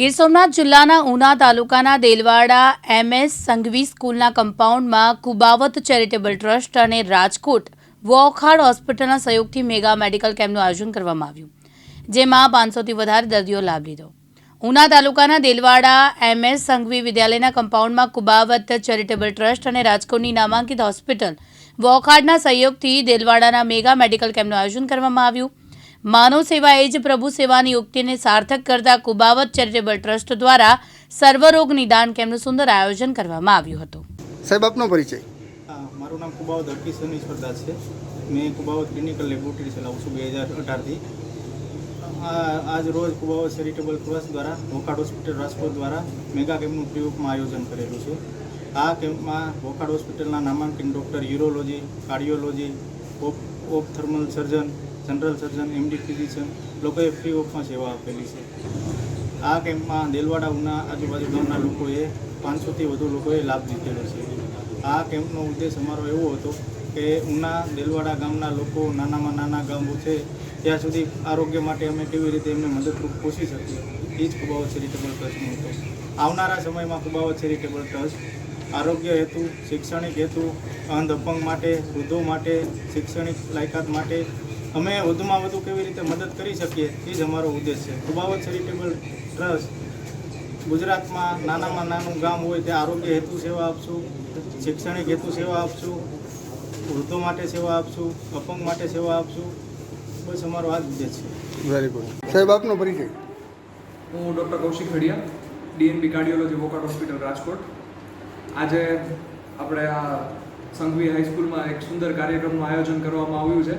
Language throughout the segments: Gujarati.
ગીર સોમનાથ જિલ્લાના ઉના તાલુકાના દેલવાડા એમએસ સંઘવી સ્કૂલના કમ્પાઉન્ડમાં કુબાવત ચેરિટેબલ ટ્રસ્ટ અને રાજકોટ વોખાડ હોસ્પિટલના સહયોગથી મેગા મેડિકલ કેમ્પનું આયોજન કરવામાં આવ્યું, જેમાં પાંચસોથી વધારે દર્દીઓ લાભ લીધો. ઉના તાલુકાના દેલવાડા એમએસ સંઘવી વિદ્યાલયના કમ્પાઉન્ડમાં કુબાવત ચેરિટેબલ ટ્રસ્ટ અને રાજકોટની નામાંકિત હોસ્પિટલ વોખાડના સહયોગથી દેલવાડાના મેગા મેડિકલ કેમ્પનું આયોજન કરવામાં આવ્યું. માનવ સેવા એ જ પ્રભુ સેવાની ઉક્તિને સાર્થક કરતા કુબાવત ચેરિટેબલ ટ્રસ્ટ દ્વારા સર્વરોગ નિદાન કેમ્પનું સુંદર આયોજન કરવામાં આવ્યું હતું. સાહેબ આપનો પરિચય. હા મારું નામ કુબાવત હરકી સનીશ્વર છે. મેં કુબાવત ક્લિનિકલ લેબોરેટરી ચલાવું છું બે હજાર અઢારથી. આજ રોજ કુબાવત ચેરિટેબલ ટ્રસ્ટ દ્વારા વોકાડ હોસ્પિટલ રાજકોટ દ્વારા મેગા કેમ્પનું પ્રયોગમાં આયોજન કરેલું છે. આ કેમ્પમાં વોકાડ હોસ્પિટલના નામાંકિત ડૉક્ટર યુરોલોજી કાર્ડિયોલોજી ઓપ ophthalmic surgeon general surgeon MD physician લોકોએ ફ્રી ઓફમાં સેવા આપેલી છે. આ કેમ્પમાં દેલવાડા ઉના આજુબાજુ ગામના લોકોએ પાંચસોથી વધુ લોકોએ લાભ લીધેલો છે. આ કેમ્પનો ઉદ્દેશ અમારો એવો હતો કે ઉના દેલવાડા ગામના લોકો નાનામાં નાના ગામો છે, ત્યાં સુધી આરોગ્ય માટે અમે કેવી રીતે એમને મદદરૂપ પહોંચી શકીએ એ જ કુબાવત ચેરિટેબલ ટ્રસ્ટનો હતો. આવનારા સમયમાં કુબાવત ચેરિટેબલ ટ્રસ્ટ, આરોગ્ય હેતુ, શૈક્ષણિક હેતુ, અંધ અપંગ માટે, વૃદ્ધો માટે, શૈક્ષણિક લાયકાત માટે અમે વધુમાં વધુ કેવી રીતે મદદ કરી શકીએ એ જ અમારો ઉદ્દેશ છે. કુબાવત ચેરિટેબલ ટ્રસ્ટ ગુજરાતમાં નાનામાં નાનું ગામ હોય ત્યાં આરોગ્ય હેતુ સેવા આપશું શૈક્ષણિક હેતુ સેવા આપશું વૃદ્ધો માટે સેવા આપશું અપંગ માટે સેવા આપશું. બસ અમારો આ જ ઉદ્દેશ છે. વેરી ગુડ સાહેબ આપનો પરિચય? હું doctor Kaushik Khadiya DNB cardiology Wockhardt hospital Rajkot. આજે આપણે આ સંઘવી હાઈસ્કૂલમાં એક સુંદર કાર્યક્રમનું આયોજન કરવામાં આવ્યું છે.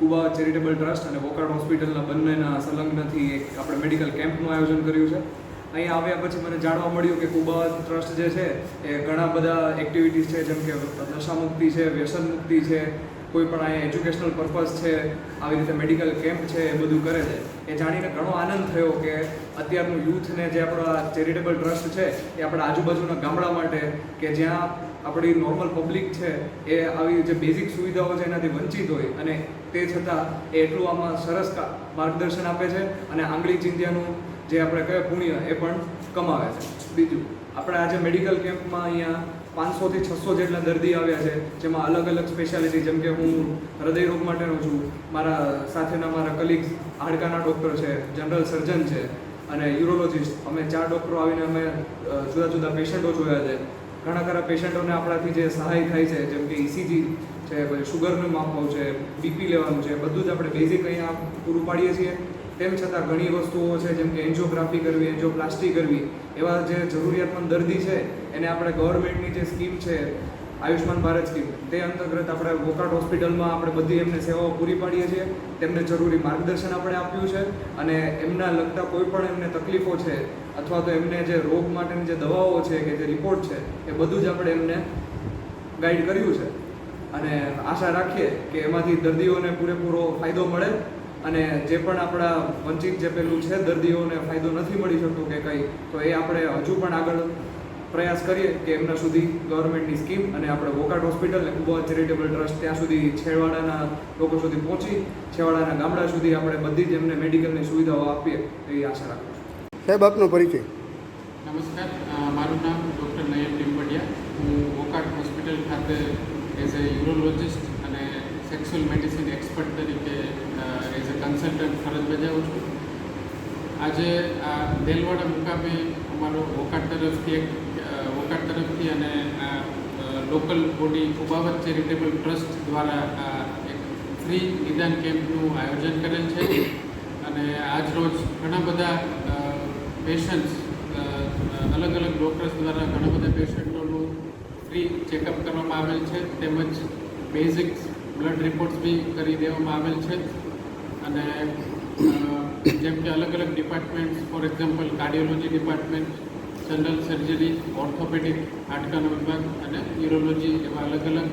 કુબા ચેરિટેબલ ટ્રસ્ટ અને વોકાર્ડ હોસ્પિટલના બંનેના સંલગ્નથી એક આપણે મેડિકલ કેમ્પનું આયોજન કર્યું છે. અહીં આવ્યા પછી મને જાણવા મળ્યું કે કુબા ટ્રસ્ટ જે છે, એ ઘણા બધા એક્ટિવિટીઝ છે, જેમ કે નશામુક્તિ છે, વ્યસન મુક્તિ છે, કોઈ પણ અહીંયા એજ્યુકેશનલ પર્પઝ છે, આવી રીતે મેડિકલ કેમ્પ છે, એ બધું કરે છે. એ જાણીને ઘણો આનંદ થયો કે અત્યારનું યુથને જે આપણા ચેરિટેબલ ટ્રસ્ટ છે, એ આપણા આજુબાજુના ગામડા માટે કે જ્યાં આપણી નોર્મલ પબ્લિક છે, એ આવી જે બેઝિક સુવિધાઓ છે, એનાથી વંચિત હોય અને તે છતાં એ એટલું આમાં સરસ માર્ગદર્શન આપે છે અને આંગળી ચિંધ્યાનું જે આપણે કહેવાય પુણ્ય એ પણ કમાવે છે. બીજું, આપણે આજે મેડિકલ કેમ્પમાં અહીંયા પાંચસોથી છસો જેટલા દર્દી આવ્યા છે, જેમાં અલગ અલગ સ્પેશિયાલિટી જેમ કે હું હૃદય રોગ માટેનો છું, મારા સાથેના મારા કલીગ્સ હાડકાના ડૉક્ટર છે જનરલ સર્જન છે, અને યુરોલોજિસ્ટ અમે ચાર ડૉક્ટરો આવીને અમે જુદા જુદા પેશન્ટો જોયા છે. ઘણા ખરા પેશન્ટોને આપણાથી જે સહાય થાય છે, જેમ કે ઇસીજી છે, પછી શુગરનું માપવું છે બીપી લેવાનું છે, બધું જ આપણે બેઝિક અહીંયા પૂરું પાડીએ છીએ. તેમ છતાં ઘણી વસ્તુઓ છે, જેમ કે એન્જિયોગ્રાફી કરવી એન્જિયોપ્લાસ્ટી કરવી, એવા જે જરૂરિયાતમંદ દર્દી છે, એને આપણે ગવર્મેન્ટની જે સ્કીમ છે આયુષ્માન ભારત સ્કીમ તે અંતર્ગત આપણે વોકાટ હોસ્પિટલમાં આપણે બધી એમને સેવાઓ પૂરી પાડીએ છીએ. તેમને જરૂરી માર્ગદર્શન આપણે આપ્યું છે અને એમના લગતા કોઈ પણ એમને તકલીફો છે અથવા તો એમને જે રોગ માટેની જે દવાઓ છે કે જે રિપોર્ટ છે, એ બધું જ આપણે એમને ગાઈડ કર્યું છે. અને આશા રાખીએ કે એમાંથી દર્દીઓને પૂરેપૂરો ફાયદો મળે અને જે પણ આપણા વંચિત જે પેલું છે દર્દીઓને ફાયદો નથી મળી શકતો કે કંઈ તો એ આપણે હજુ પણ આગળ પ્રયાસ કરીએ કે એમના સુધી ગવર્મેન્ટની સ્કીમ અને આપણે વોકાટ હોસ્પિટલ અને કુબા ચેરિટેબલ ટ્રસ્ટ ત્યાં સુધી છેવાડાના લોકો સુધી પહોંચી છેવાડાના ગામડા સુધી આપણે બધી જ એમને મેડિકલની સુવિધાઓ આપીએ એવી આશા રાખું છું. સાહેબ આપનો પરિચય. નમસ્કાર મારું નામ ડૉક્ટર નયન લિંબડિયા હું વોકાટ હોસ્પિટલ ખાતે એઝ અ યુરોલોજિસ્ટ અને સેક્સ્યુઅલ મેડિસિન એક્સપર્ટ તરીકે એઝ અ કન્સલ્ટન્ટ ફરજ બજાવું છું. આજે આ દેલવાડા મુકામે અમારો વોકાટ તરફથી એક વોકાટ તરફથી અને local body Kubavat charitable trust દ્વારા એક ફ્રી નિદાન કેમ્પનું આયોજન કરેલ છે. અને આજ રોજ ઘણા બધા પેશન્ટ્સ અલગ અલગ ડૉક્ટર્સ દ્વારા ઘણા બધા પેશન્ટોનું ફ્રી ચેકઅપ કરવામાં આવેલ છે. તેમજ બેઝિક બ્લડ રિપોર્ટ્સ બી કરી દેવામાં આવેલ છે. અને જેમ કે અલગ અલગ departments for example cardiology department general surgery orthopaedic હાડકાનો વિભાગ અને યુરોલોજી એવા અલગ અલગ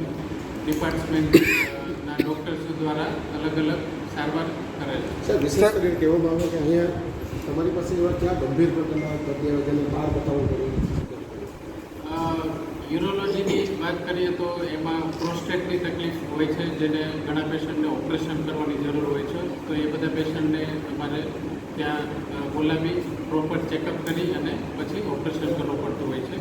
ડિપાર્ટમેન્ટ ના ડૉક્ટર્સ દ્વારા અલગ અલગ સારવાર કરેલ છે. વિશેષ કરીને કે અહીંયા તમારી પાસે એવા ક્યાં ગંભીર પ્રકારના દર્દી બતાવવું પડે? યુરોલોજીની વાત કરીએ તો એમાં પ્રોસ્ટેટની તકલીફ હોય છે, જેને ઘણા પેશન્ટને ઓપરેશન કરવાની જરૂર હોય છે. તો એ બધા પેશન્ટને અમારે ત્યાં બોલાવી પ્રોપર ચેકઅપ કરી અને પછી ઓપરેશન કરવું પડતું હોય છે.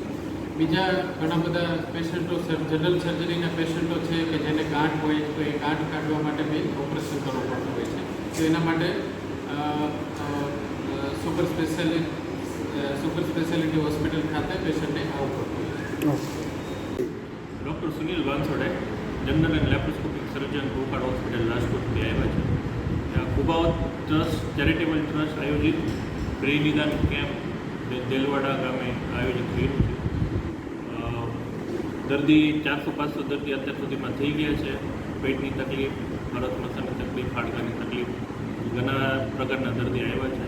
બીજા ઘણા બધા પેશન્ટો જનરલ સર્જરીના પેશન્ટો છે કે જેને ગાંઠ હોય, તો એ ગાંઠ કાઢવા માટે બી ઓપરેશન કરવું પડતું હોય છે. તો એના માટે super speciality super speciality hospital ખાતે પેશન્ટને આવવું પડતું હોય છે. Sunil Vansode general and laparoscopic surgeon Gokul hospital રાજકોટથી આવ્યા છે. ત્યાં કુબાવત ટ્રસ્ટ ચેરિટેબલ ટ્રસ્ટ આયોજિત પ્રી નિદાન કેમ્પ જે દેલવાડા ગામે આયોજિત થયેલું છે. દર્દી ચારસો પાંચસો દર્દી અત્યાર સુધીમાં થઈ ગયા છે. પેટની તકલીફ ભરત મસાની તકલીફ, હાડકાની તકલીફ, ઘણા પ્રકારના દર્દી આવ્યા છે.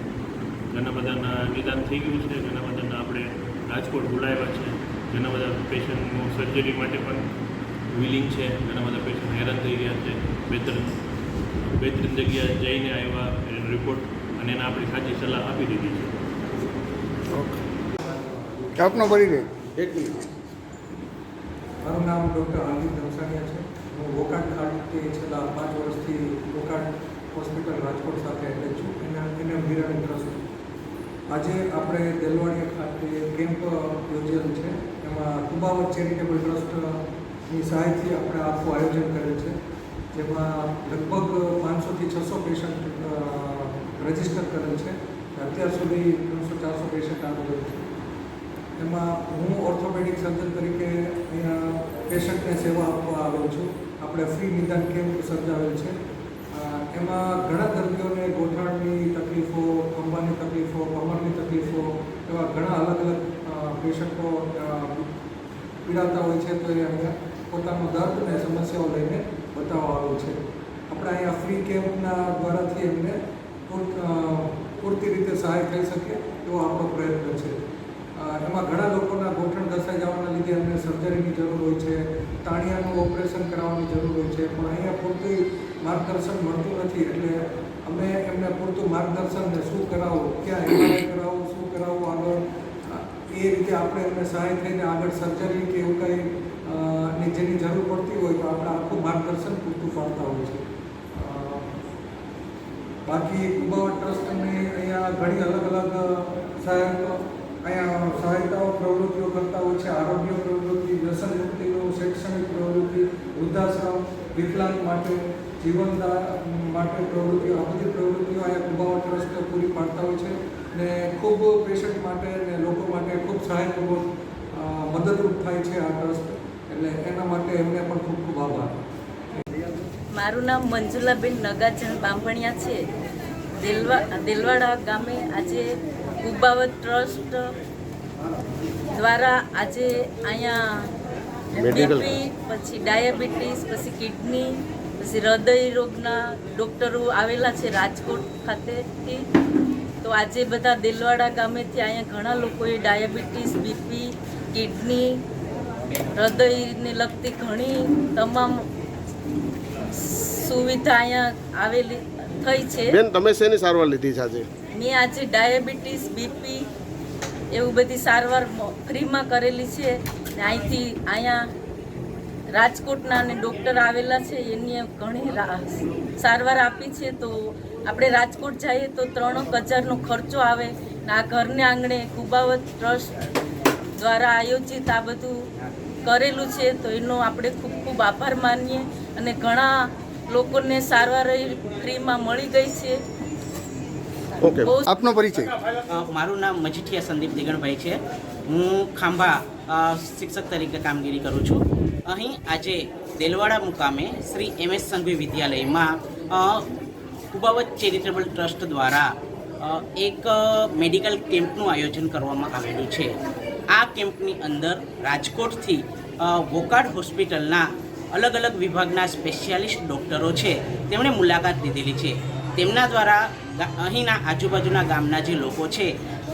ઘણા બધાના નિદાન થઈ ગયું છે. ઘણા બધાના આપણે રાજકોટ બોલાવ્યા છે. ઘણા બધા પેશન્ટનું સર્જરી માટે પણ વિલિંગ છે ઘણા બધા પેશન્ટ હેરાન થઈ ગયા છે. બે ત્રણ બે ત્રણ જગ્યાએ જઈને આવ્યા એનો રિપોર્ટ અને એને આપણી સાચી સલાહ આપી દીધી છે. આપનો પરિચય એક મિનિટ. મારું નામ ડૉક્ટર હાર્દિક દમસાનિયા છે. હું વોકાટ ખાતે છેલ્લા પાંચ વર્ષથી વોકાટ હોસ્પિટલ રાજકોટ સાથે એટલે છું. એના એને વિરાણ ટ્રસ્ટ આજે આપણે દેલવાડિયા ખાતે કેમ્પ યોજેલ છે. એમાં કુબાવત ચેરિટેબલ ટ્રસ્ટની સહાયથી આપણે આખું આયોજન કરેલ છે, જેમાં લગભગ પાંચસોથી છસો પેશન્ટ રજિસ્ટર કરેલ છે અત્યાર સુધી ત્રણસો ચારસો પેશન્ટ આવેલ છે. એમાં હું ઓર્થોપેડિક સર્જન તરીકે અહીંયા પેશન્ટને સેવા આપવા આવ્યો છું. આપણે ફ્રી નિદાન કેમ્પ સર્જાવેલ છે. એમાં ઘણા દર્દીઓને ગોઠણની તકલીફો, ખંભાની તકલીફો, કમરની તકલીફો એવા ઘણા અલગ અલગ પેશન્ટો પીડાતા હોય છે તો એ અહીંયા પોતાનું દર્દ અને સમસ્યાઓ લઈને બતાવવા આવ્યો છે. આપણે અહીંયા ફ્રી કેમ્પના દ્વારાથી એમને પૂર- પૂરતી રીતે સહાય થઈ શકે એવો આપણો પ્રયત્ન છે. એમાં ઘણા લોકોના ગોઠણ ઘસાઈ જવાના લીધે એમને સર્જરીની જરૂર હોય છે, તાણિયાનું ઓપરેશન કરાવવાની જરૂર હોય છે, પણ અહીંયા પૂરતી માર્ગદર્શન મળતું નથી એટલે અમે એમને પૂરતું માર્ગદર્શન શું કરાવવું, ક્યાં એમઆરઆઈ કરાવવું, શું કરાવવું આગળ એ રીતે આપણે એમને સહાય થઈને આગળ સર્જરી કે એવું કંઈ ની જેની જરૂર પડતી હોય તો આપણે આખું માર્ગદર્શન પૂરતું પાડતા હોય છે બાકી કુબાવટ ટ્રસ્ટની અહીંયા ઘણી અલગ અલગ સહાયક અહીંયા સહાયતાઓ, પ્રવૃત્તિઓ કરતા હોય છે. આરોગ્ય પ્રવૃત્તિ, વ્યસન મુક્તિનો શૈક્ષણિક પ્રવૃત્તિ, વૃદ્ધાશ્રમ, વિકલાંગ માટે જીવનદા માટે પ્રવૃત્તિઓ, આ બધી પ્રવૃત્તિઓ અહીંયા કુબાવટ ટ્રસ્ટ પૂરી પાડતા હોય છે. ને ખૂબ પેશન્ટ માટે ને લોકો માટે ખૂબ સહાયપૂર્વક મદદરૂપ થાય છે આ ટ્રસ્ટ. એટલે એના માટે એમને પણ ખૂબ ખૂબ આભાર. મારું નામ મંજુલાબેન નગાજન બાંભણિયા છે. દેલવા દેલવાડા ગામે આજે કુબાવત ટ્રસ્ટ દ્વારા આજે અહીંયા બીપી પછી ડાયાબિટીસ પછી કિડની પછી હૃદય રોગના ડૉક્ટરો આવેલા છે રાજકોટ ખાતેથી. તો આજે બધા દેલવાડા ગામેથી અહીંયા ઘણા લોકોએ ડાયાબિટીસ બીપી કિડની હૃદયને લગતી ઘણી તમામ સુવિધા અહીંયા આવેલી થઈ છે. બેન તમે શેની સારવાર લીધી છે આજે? મેં આજે ડાયાબિટીસ બીપી એવું બધી સારવાર ફ્રીમાં કરેલી છે ને અહીંથી અહીંયા રાજકોટના અને ડૉક્ટર આવેલા છે એની ઘણી સારવાર આપી છે. તો આપણે રાજકોટ જઈએ તો ત્રણેક હજારનો ખર્ચો આવે ને આ ઘરને આંગણે કુબાવત ટ્રસ્ટ દ્વારા આયોજિત આ બધું કરેલું છે તો એનો આપણે ખૂબ ખૂબ આભાર માનીએ અને ઘણા લોકોને સારવાર ફ્રીમાં મળી ગઈ છે. ઓકે. બહુ આપનો પરિચય. મારું નામ મજીઠિયા સંદીપ દિગણભાઈ છે. હું ખાંભા શિક્ષક તરીકે કામગીરી કરું છું. અહીં આજે દેલવાડા મુકામે શ્રી એમ એસ સંઘવી વિદ્યાલયમાં કુબાવત ચેરિટેબલ ટ્રસ્ટ દ્વારા એક મેડિકલ કેમ્પનું આયોજન કરવામાં આવેલું છે. આ કેમ્પની અંદર રાજકોટથી વોકાડ હોસ્પિટલના અલગ અલગ વિભાગના સ્પેશિયાલિસ્ટ ડૉક્ટરો છે. તેમણે મુલાકાત લીધેલી છે. તેમના દ્વારા અહીંના આજુબાજુના ગામના જે લોકો છે,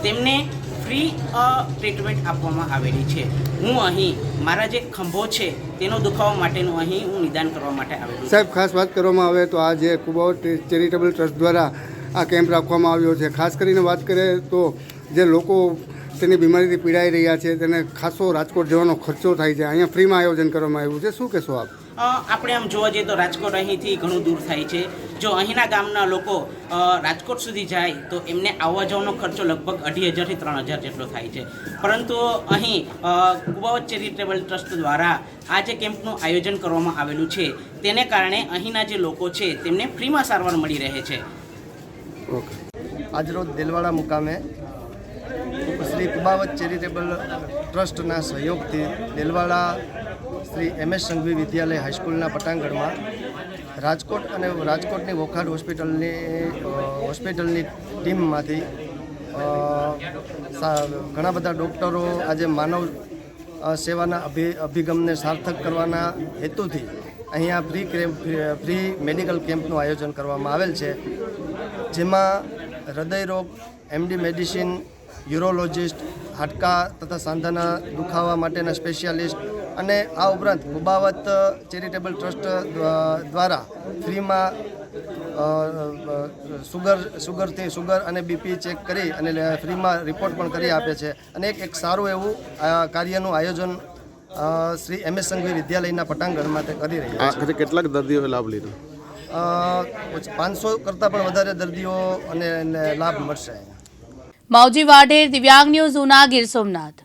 તેમને ફ્રી ટ્રીટમેન્ટ આપવામાં આવેલી છે. હું અહીં મારા જે ખંભો છે, તેનો દુખાવા માટેનું અહીં હું નિદાન કરવા માટે આવેલું સાહેબ, ખાસ વાત કરવામાં આવે તો આ જે ખૂબ ચેરિટેબલ ટ્રસ્ટ દ્વારા આ કેમ્પ રાખવામાં આવ્યો છે. ખાસ કરીને વાત કરીએ તો જે લોકો તેની બીમારીથી પીડાઈ રહ્યા છે તેને ખાસો રાજકોટ જવાનો ખર્ચો થાય છે. અહીંયા ફ્રીમાં આયોજન કરવામાં આવ્યું છે. શું કહેશો આપ? આપણે આમ જોવા જઈએ તો રાજકોટ અહીંથી ઘણું દૂર થાય છે. જો અહીંના ગામના લોકો રાજકોટ સુધી જાય તો એમને આવવા જવાનો ખર્ચો લગભગ અઢી હજારથી ત્રણ હજાર જેટલો થાય છે. પરંતુ અહીં કુબાવત ચેરિટેબલ ટ્રસ્ટ દ્વારા આ જે કેમ્પનું આયોજન કરવામાં આવેલું છે તેને કારણે અહીંના જે લોકો છે તેમને ફ્રીમાં સારવાર મળી રહે છે. ઓકે. આજરોજ દેલવાડા મુકામે શ્રી કુબાવત ચેરિટેબલ ટ્રસ્ટના સહયોગથી દેલવાડા શ્રી એમ એસ સંઘવી વિદ્યાલય હાઈસ્કૂલના પટાંગણમાં રાજકોટ અને રાજકોટની વોખાડ હોસ્પિટલની હોસ્પિટલની ટીમમાંથી ઘણા બધા ડૉક્ટરો આજે માનવ સેવાના અભિ, અભિગમને સાર્થક કરવાના હેતુથી અહીંયા ફ્રી કેમ્પ ફ્રી મેડિકલ કેમ્પનું આયોજન કરવામાં આવેલ છે, જેમાં હૃદયરોગ, એમડી મેડિસિન યુરોલોજિસ્ટ હાડકા તથા સાંધાના દુખાવા માટેના સ્પેશિયાલિસ્ટ અને આ ઉપરાંત મુબાવત ચેરિટેબલ ટ્રસ્ટ દ્વારા ફ્રીમાં સુગર સુગરથી સુગર અને બીપી ચેક કરી અને ફ્રીમાં રિપોર્ટ પણ કરી આપે છે. અને એક એક સારું એવું આ કાર્યનું આયોજન શ્રી એમ એસ સંઘવી વિદ્યાલયના પટાંગણમાં તે કરી રહ્યા છે. કેટલાક દર્દીઓએ લાભ લીધો? પાંચસો કરતાં પણ વધારે દર્દીઓ અને લાભ મળશે. માવજી વાઢેર દિવ્યાંગ ન્યૂઝ ઉના ગીર સોમનાથ.